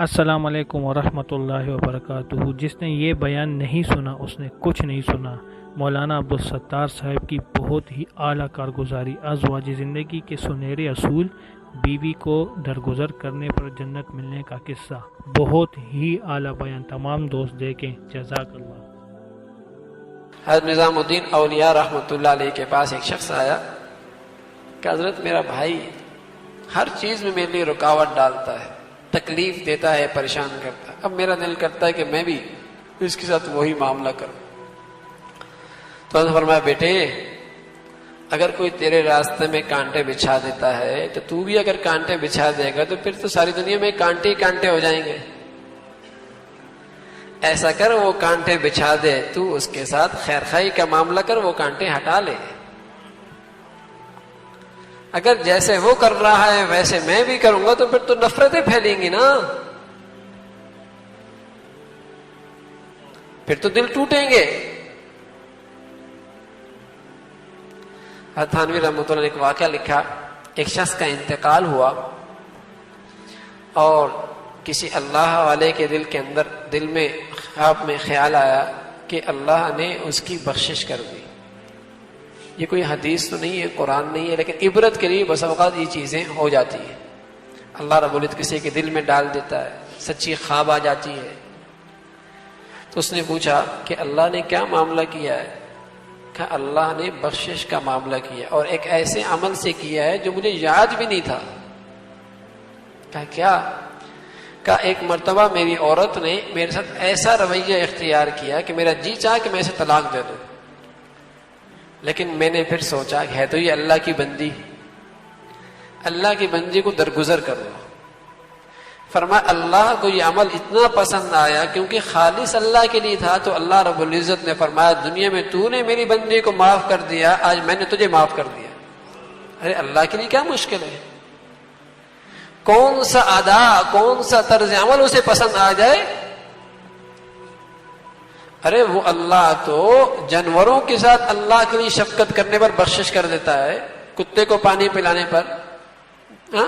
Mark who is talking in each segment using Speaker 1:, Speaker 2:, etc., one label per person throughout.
Speaker 1: अस्सलाम वालेकुम वरहमतुल्लाहि वबरकातुहू। जिसने ये बयान नहीं सुना, उसने कुछ नहीं सुना। मौलाना अब्दुल सत्तार साहब की बहुत ही आला कारगुजारी। अजवाज ज़िंदगी के सुनहरे असूल, बीवी को दरगुजर करने पर जन्नत मिलने का किस्सा। बहुत ही आला बयान। तमाम दोस्त देखें। जजाकल्ला
Speaker 2: हज़रत निज़ामुद्दीन अलिया अलैह के पास एक शख्स आया कि हज़रत मेरा भाई हर चीज़ में मेरे लिए रुकावट डालता है। तकलीफ़ देता है, परेशान करता है। अब मेरा दिल करता है कि मैं भी इसके साथ वही मामला करूँ। तो फरमाया, बेटे, अगर कोई तेरे रास्ते में कांटे बिछा देता है तो तू भी अगर कांटे बिछा देगा तो फिर तो सारी दुनिया में कांटे ही कांटे हो जाएँगे। ऐसा कर, वो कांटे बिछा दे, तू उसके साथ खैर खाई का मामला कर, वो कांटे हटा ले। अगर जैसे वो कर रहा है, वैसे मैं भी करूँगा तो फिर तो नफरतें फैलेंगी ना। फिर तो दिल टूटेंगे। थानवी रहमत ने एक वाक्य लिखा, एक शख्स का इंतकाल हुआ, और किसी अल्लाह वाले के दिल के अंदर, दिल में, ख्वाब में ख्याल आया कि अल्लाह ने उसकी बख्शिश कर दी। ये कोई हदीस तो नहीं है, कुरान नहीं है, लेकिन इबरत के लिए बस अवकात ये चीज़ें हो जाती हैं। अल्लाह रबुल्त किसी के दिल में डाल देता है, सच्ची ख्वाब आ जाती है। तो उसने पूछा कि अल्लाह ने क्या मामला किया है? कहा, अल्लाह ने बख्शिश का मामला किया और एक ऐसे अमल से किया है जो मुझे याद भी नहीं था। कहा, क्या? का एक मरतबा मेरी औरत ने मेरे साथ ऐसा रवैया इख्तियार किया कि मेरा जी चाह कि मैं इसे तलाक दे दूँ। लेकिन मैंने फिर सोचा है तो ये अल्लाह की बंदी अल्लाह की बंदी को दरगुजर कर दो फरमा अल्लाह को ये अमल इतना पसंद आया क्योंकि खालिश अल्लाह के लिए था तो अल्लाह रब्बुल इज़्ज़त ने फरमाया, दुनिया में तूने मेरी बंदी को माफ़ कर दिया, आज मैंने तुझे माफ़ कर दिया। अरे, अल्लाह के लिए क्या मुश्किल है? कौन सा अदा, कौन सा तर्ज अमल उसे पसंद आ जाए अरे वो अल्लाह तो जानवरों के साथ अल्लाह के लिए शफकत करने पर बख्शिश कर देता है कुत्ते को पानी पिलाने पर। हा?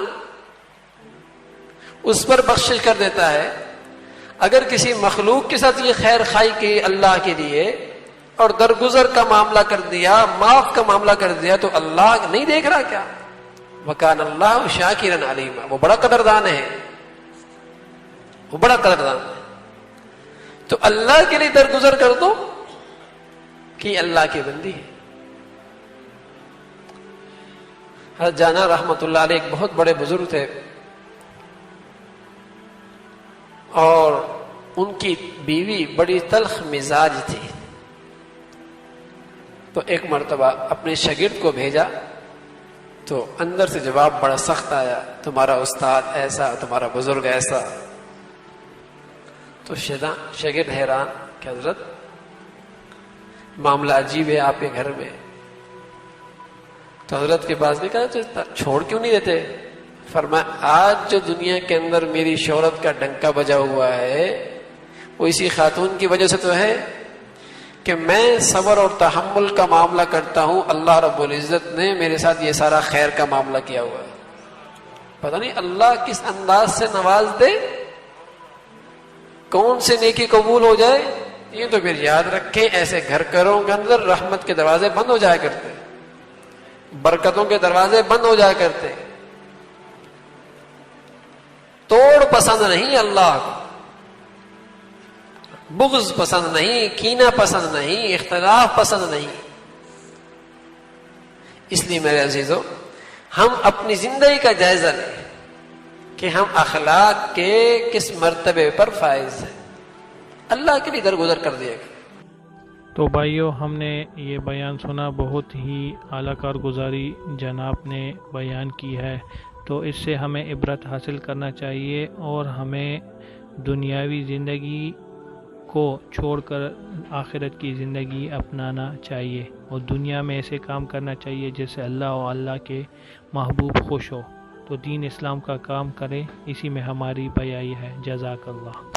Speaker 2: उस पर बख्शिश कर देता है। अगर किसी मखलूक के साथ ये खैर खाई की अल्लाह के लिए और दरगुजर का मामला कर दिया, माफ़ का मामला कर दिया तो अल्लाह नहीं देख रहा क्या? वकान अल्लाह शाकिरन अलीमा। वो बड़ा कदरदान है। वो बड़ा कदरदान है। तो अल्लाह के लिए दरगुजर कर दो कि अल्लाह की बंदी है। जाना रहमतुल्लाह एक बहुत बड़े बुज़ुर्ग थे। और उनकी बीवी बड़ी तलख मिजाज थी। तो एक मरतबा अपने शगिर्द को भेजा तो अंदर से जवाब बड़ा सख्त आया, तुम्हारा उस्ताद ऐसा, तुम्हारा बुज़ुर्ग ऐसा। तो शदा शगिर्द हैरान कि हज़रत, मामला अजीब है आपके घर में। तो हज़रत के पास भी कहा छोड़ क्यों नहीं देते? फरमाया, आज जो दुनिया के अंदर मेरी शोहरत का डंका बजा हुआ है, वो इसी खातून की वजह से तो है कि मैं सबर और तहमुल का मामला करता हूँ। अल्लाह रब्बुल इज़्ज़त ने मेरे साथ ये सारा खैर का मामला किया हुआ है। पता नहीं, अल्लाह किस अंदाज से नवाज़ दे कौन से नेकी कबूल हो जाए? ये तो फिर याद रखें, ऐसे घर घरों के अंदर रहमत के दरवाजे बंद हो जाया करते। बरकतों के दरवाजे बंद हो जाया करते। तोड़ पसंद नहीं अल्लाह को। बुग्ज पसंद नहीं, कीना पसंद नहीं, इख्तलाफ पसंद नहीं। इसलिए मेरे अजीजों, हम अपनी ज़िंदगी का जायजा लें। कि हम अखलाक के किस मरतबे पर फायज हैं। अल्लाह के लिए दरगुजर कर दिएगा
Speaker 1: तो भाइयों, हमने ये बयान सुना, बहुत ही आला कारगुजारी जनाब ने बयान की है। तो इससे हमें इबरत हासिल करना चाहिए और हमें दुनियावी ज़िंदगी को छोड़कर आखिरत की ज़िंदगी अपनाना चाहिए और दुनिया में ऐसे काम करना चाहिए जिससे अल्लाह और अल्लाह के महबूब खुश हो। तो दीन इस्लाम का काम करें। इसी में हमारी बयाई है। जजाकल्ला